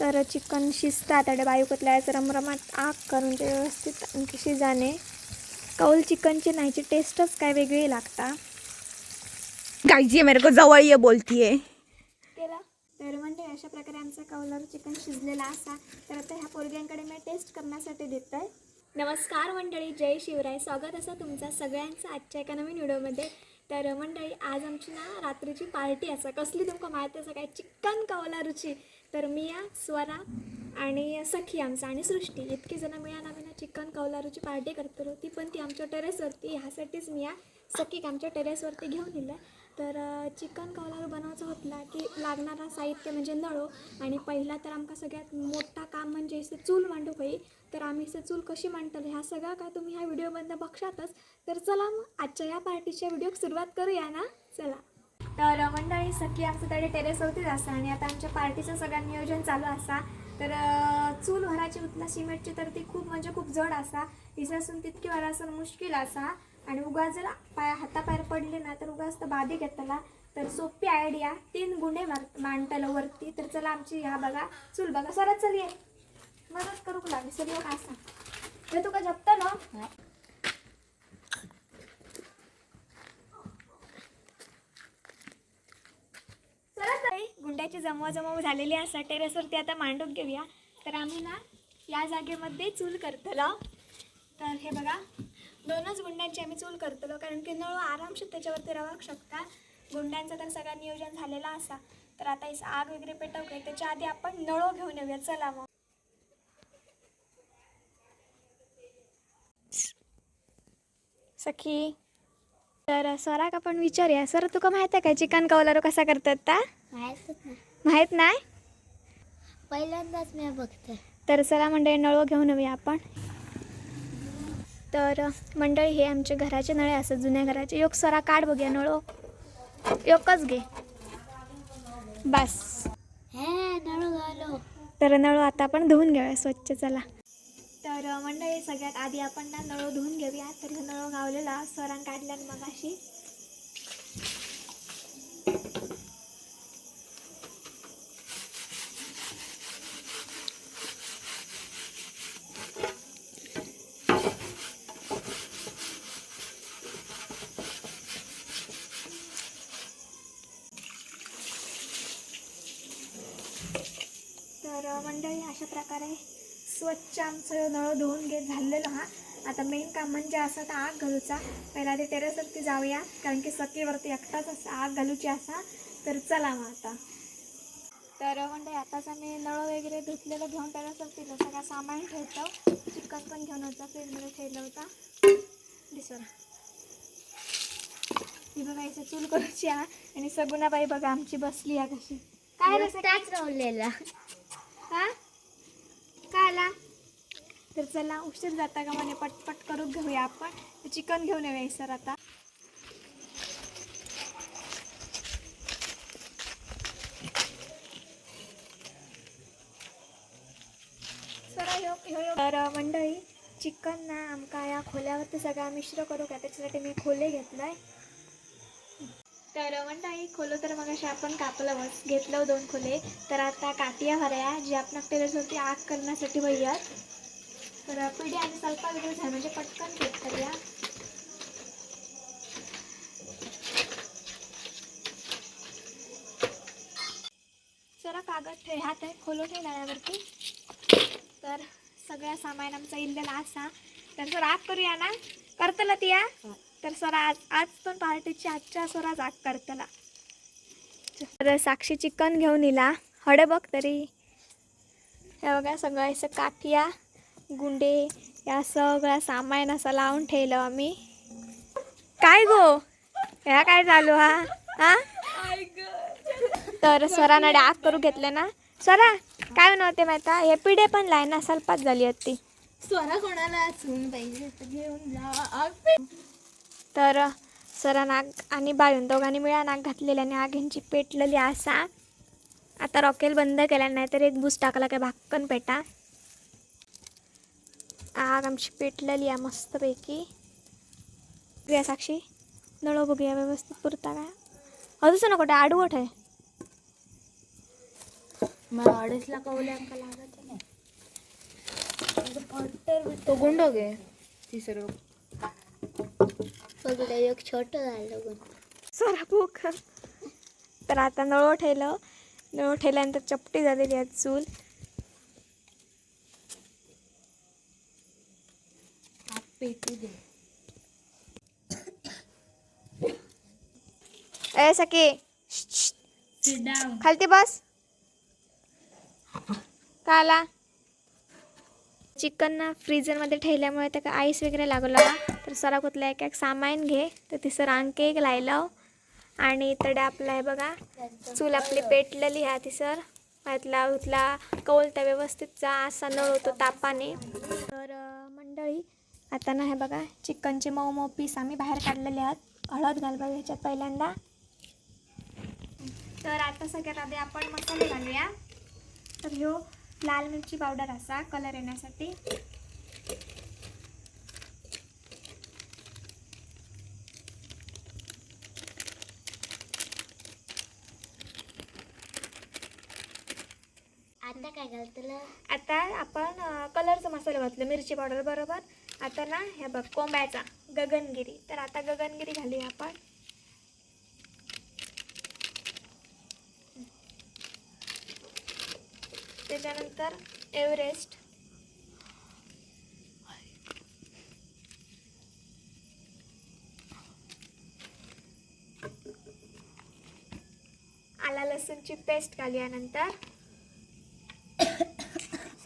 तर चिकन शिजतात आणि बायू कुतल्याचं रमरमाट आग करून ते व्यवस्थित आणखी शिजाने कौल चिकनची नाहीची टेस्टच काय वेगळी लागता. ये मेरे को जवळ ये बोलतीये. केला? तर म्हणजे अशा प्रकारे आमचा कौलर चिकन शिजलेला असा. तर आता ह्या पोरग्यांकडे मी टेस्ट करण्यासाठी देत आहे नमस्कार मंडळी जय शिवराय. स्वागत असं तुमचं सगळ्यांचं आजच्या एका नवीन व्हिडिओमध्ये. तर मंडळी आज आमची ना रात्रीची पार्टी असा. कसली तुमका माहिती असं काय? चिकन कौलारूची तर मिया स्वरा आणि सखी आमचा आणि सृष्टी इतकी जण मिळा आम्ही ना चिकन कौलारूची पार्टी करतो ती पण ती आमच्या टेरेसवरती ह्यासाठीच मिया सखीक आमच्या टेरेसवरती घेऊन दिलं. तर चिकन कौलारू बनवायचं होतला की लागणारा साहित्य म्हणजे नळो आणि पहिला तर आमका सगळ्यात मोठा काम म्हणजे इथे चूल मांडू होई तर आम्ही इथे चूल कशी मांडतलो ह्या सगळा का तुम्ही ह्या व्हिडिओमधनं बघशातच. तर चला मग आजच्या या पार्टीच्या व्हिडिओ सुरुवात करूया ना? चला. तर मंडळी सखी आमचं तडे टेरेसवरतीच असा आणि आता आमच्या पार्टीचं सगळं नियोजन चालू असा. तर चूल भराची उतला सिमेंटची तर ती खूप म्हणजे खूप जड असा. इसासून तितकी वेळा असं मुश्किल असा. आणि उगाच जर पाय हातापायर पडले ना तर उगाच तर बाधी घेतला तर सोपी आयडिया तीन गुन्हे मार मांडताला वरती. तर चला आमची ह्या बघा चूल बघा सरच चल ये. मदत करू लागली? सर असा तर तुका जपता ना? सगळ्याची जमवाजमव झालेली असा टेरेसवरती आता मांडून घेऊया. तर आम्ही ना या जागेमध्ये चूल करतलो. तर हे बघा दोनच गुंड्यांची आम्ही चूल करतलो. कारण की नळ आरामशीर त्याच्यावरती राहू शकता गुंड्यांचं तर सगळं नियोजन झालेलं असा. तर आता इस आग वगैरे पेटव त्याच्या आधी आपण नळो घेऊन येऊया. चला मग. सखी तर स्वराक आपण विचारूया. सर तुका माहीत आहे का चिकन कौलारो कसा करतात ता? माहीत नाही? पहिल्यांदाच मी बघते. तर चला मंडळी नळो घेऊन येऊया आपण. तर मंडळी हे आमचे घराचे नळे असतात जुन्या घराचे. योग सरा काढ बघूया नळो योकच घे. बस. हे तर नळो आता आपण धुवून घेऊया स्वच्छ चला. तर मंडळी सगळ्यात आधी आपण ना नळो धुवून घेऊया. तर नळो गावलेला स्वरांग काढल्यान मग अशी तर मंडळी अशा प्रकारे स्वच्छ आमचं नळ धुवून घेत झालेलं हा आता मेन काम म्हणजे असं तर आग घालूचा. पहिला ते टेरेसवरती जाऊया कारण की सकीवरती एकटाच असं आग घालूची असा. तर चला मग आता. तर म्हणजे आताच आम्ही नळ वगैरे धुतलेलं घेऊन टेरेसवरती सगळं सामान ठेवतो चिकन पण घेऊन होतं फ्रीजमध्ये ठेवलं होता. दिसरा ही बघा इथे चूल करूची आणि सगुणाबाई बघा आमची बसली आहे कशी. काय? त्याच रावलेला हा आला तर चला उशीर जाता का म्हणे? पटपट करून घेऊया आपण. चिकन घेऊन येऊया सर आता. तर मंडळी चिकन ना आमका या खोल्यावरती सगळा मिश्र करू का? त्याच्यासाठी मी खोले घेतलाय. तर मंडळी खोलो तर मग अशा आपण कापलं घेतलं दोन खोले. तर आता काटिया भराया जे आपण टेरेसवरती आग करण्यासाठी भैया तर पिढी आणि सल्पा वेगळं झालं म्हणजे पटकन घेत करूया. जरा कागद ठेव ह्यात आहे खोलो ठेव नाळ्यावरती तर सगळ्या सामान आमचा इल्लेला असा. तर सर आग करूया ना. करतला ती या तर सर आज आज पण पहाटेची आजच्या सराच आग करतला. तर साक्षी चिकन घेऊन इला. हडे बघ तरी. हे बघा सगळं असं काठिया गुंडे या सगळ्या सामान असं लावून ठेवलं आम्ही. काय गो? ह्या काय चालू हा? हा? तर सरांना आग करू घेतलं ना. स्वरा काय नव्हते माहिती? हे पिढे पण लाय ना सलपात झाली होती. स्वरा कोणाला पाहिजे? घेऊन जा. तर सरान नाग आणि बायून दोघांनी मिळा आग घातलेली आणि आग ह्यांची पेटलेली असा. आता रॉकेल बंद केला नाही तर एक बूस टाकला काय भाक्कन पेटा. आग आमची पेटलेली आहे मस्तपैकी. बघूया साक्षी. नळो बघूया व्यवस्थित पुरता काय अजून नको कुठे? आडवट आहे मग लागत तो गुंड घे सर्व. बघ एक छोट झालं सरा भूक. तर आता नळो ठेवलं. नळो ठेवल्यानंतर चपटी झालेली आहे चूल. पेटू दे. ए सखे. खालती बस. का आला चिकन ना फ्रीजरमध्ये ठेवल्यामुळे त्याका आईस वगैरे लागला तर सरा कुठला एक एक सामान घे. तर तिसर आणखी एक लायलं हो. आणि तडे आपला हे बघा चूल आपली पेटलेली ह्या तिसर त्यातला उतला कौल त्या व्यवस्थितचा असा नळ होतो तापाने. तर मंडळी आता ना हे बघा चिकनचे मऊ मऊ पीस आम्ही बाहेर काढलेले आहात. हळद घाल बघा ह्याच्यात पहिल्यांदा. तर आता सगळ्यात आधी आपण मसाले घालूया. तर ह्यो लाल मिरची पावडर असा कलर येण्यासाठी. आता आपण कलरचा मसाला घातला मिरची पावडर बरोबर. आता ना हे बघ कोंब्याचा गगनगिरी. तर आता गगनगिरी घालूया आपण. त्याच्यानंतर एव्हरेस्ट. आला लसूणची पेस्ट घालूया नंतर.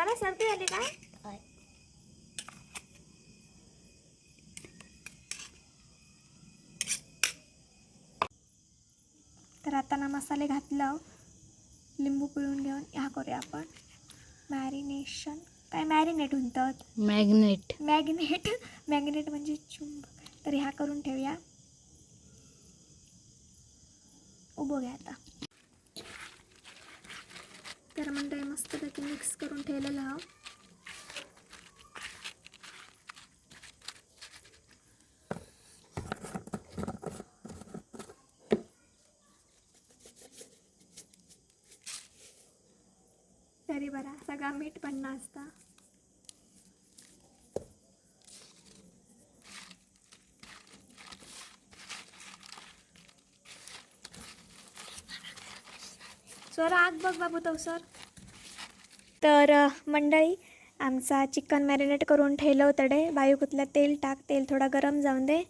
सोना सर्दी झाली काय तर आता ना मसाले घातलं. लिंबू पिळून घेऊन ह्या करूया आपण. मॅरिनेशन काय मॅरिनेट म्हणतात? मॅग्नेट मॅग्नेट मॅग्नेट म्हणजे चुंबक तर ह्या करून ठेवूया. उभं घ्या आता. तर म्हणताय मस्तपैकी मिक्स करून ठेवलेलं हा तरी बरा सगळा मीठ पण असता सर आग बघ बाबू तो सर. तर मंडळी आमचा चिकन मॅरिनेट करून ठेवलं होतं डे. बायू कुतल्या तेल टाक तेल थोडा गरम जाऊन दे.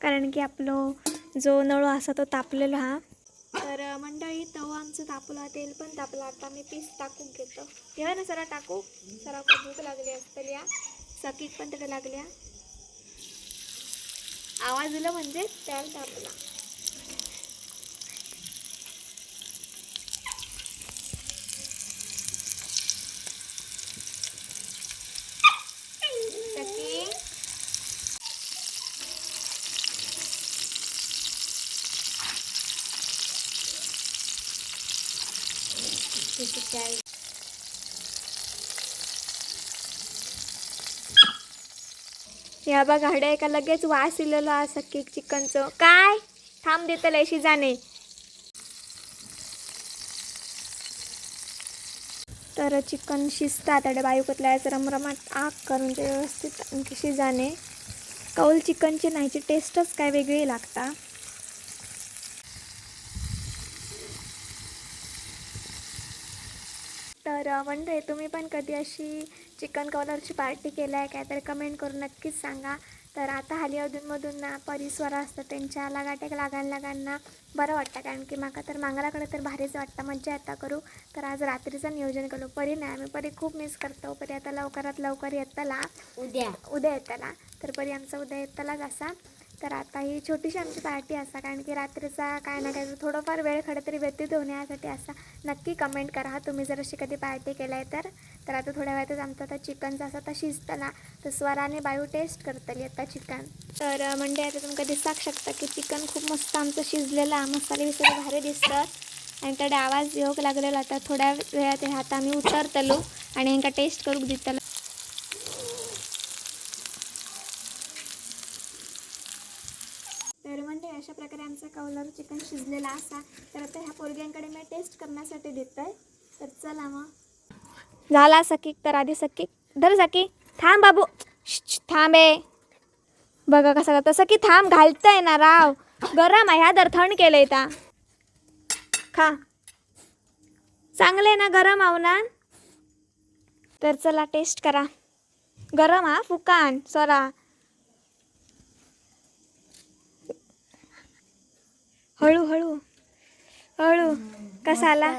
कारण की आपलं जो नळू असा तो तापलेला हा. तर मंडळी तवा आमचं तापला तेल पण तापला. आता मी पीस टाकून घेतो. घेऊया ना सरा टाकू. सरा खूप भूक लागली असतल्या सकीत पण तिकडे लागल्या आवाज दिला म्हणजे तेल तापला सकी या बघा हड्या एका लगेच वास इलेलो असं केक चिकनचं. काय? थांब देतलं अशी जाणे तर चिकन शिजतात त्या बायुकतल्या रमरमात आग करून ते व्यवस्थित आणखी शिजाणे कौल चिकनची नाहीची टेस्टच काय वेगळी लागता. तर म्हणजे तुम्ही पण कधी अशी चिकन कॉलरची पार्टी केली आहे काय तर कमेंट करून नक्कीच सांगा. तर आता हाली अधूनमधून ना परिस्वर असतं त्यांच्या लगाटेक लागान लागांना बरं वाटतं. कारण की माका तर मांगराकडे तर भारीच वाटतं मज्जा येता करू. तर आज रात्रीचं नियोजन केलं. परी नाही आम्ही परी खूप मिस करतो. परी आता लवकरात लवकर येतला. उद्या. उद्या येताला. तर परी आमचा उद्या येतालाच असा. तर आता ही छोटीशी आमची पार्टी असा कारण की रात्रीचा काय ना काय थोडंफार वेळ खडं तरी व्यतीत होण्यासाठी असा नक्की कमेंट करा. तुम्ही जर अशी कधी पार्टी केला आहे तर. तर आता थोड्या वेळातच आमचं आता चिकनचं असं आता शिजताना तर स्वराने बायू टेस्ट करतली आता चिकन. तर म्हणजे आता तुम्ही कधी सांग शकता की चिकन खूप मस्त आमचं शिजलेलं मसाले बिसाले भारी दिसतात. आणि त्याडे आवाज येऊक लागलेला आता थोड्या वेळात हे आता आम्ही उतरतलो आणि यांका टेस्ट करूक दितलो तर म्हणजे कौलर चिकन शिजलेला असा. तर आता ह्या पोरग्यांकडे मी टेस्ट करण्यासाठी देत आहे तर चला मग. झाला सकीक तर आधी सकीक धर सकी थांब बाबू. थांब आहे बघा कसं करतं. सकी थांब घालतंय ना राव. गरम आहे ह्या दर थंड केलंय ता खा. चांगले ना गरम आवनान तर चला टेस्ट करा. गरम हा फुकान सोरा. हळू हळू. हळू. कसा आला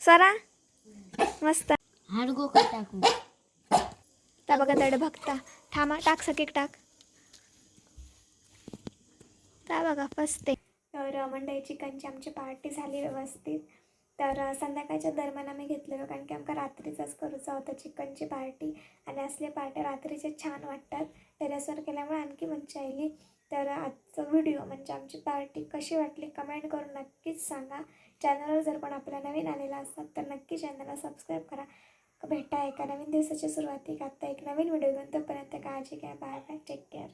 सोरा? मस्त. हाडगो का टाकू बघा तड बघता. थांबा टाक सकीक टाक. त्या बघा फसते. तर मंडई चिकनची आमची पार्टी झाली व्यवस्थित. तर संध्याकाळच्या दरम्यान आम्ही घेतलेलो कारण की आमका रात्रीचाच करूचा होता चिकनची पार्टी. आणि असले पार्ट्या रात्रीचे छान वाटतात. टेरेसवर केल्यामुळे आणखी मज्जा आली. तर आजचा व्हिडिओ म्हणजे आमची पार्टी कशी वाटली कमेंट करून नक्कीच सांगा. चॅनलवर जर कोण आपल्या नवीन आलेला असतात तर नक्की चॅनलला सबस्क्राईब करा. भेटा एका नवीन दिवसाची सुरुवाती. आत्ता एक नवीन व्हिडिओ घेऊन तोपर्यंत काळजी घ्या. Bye bye. Take care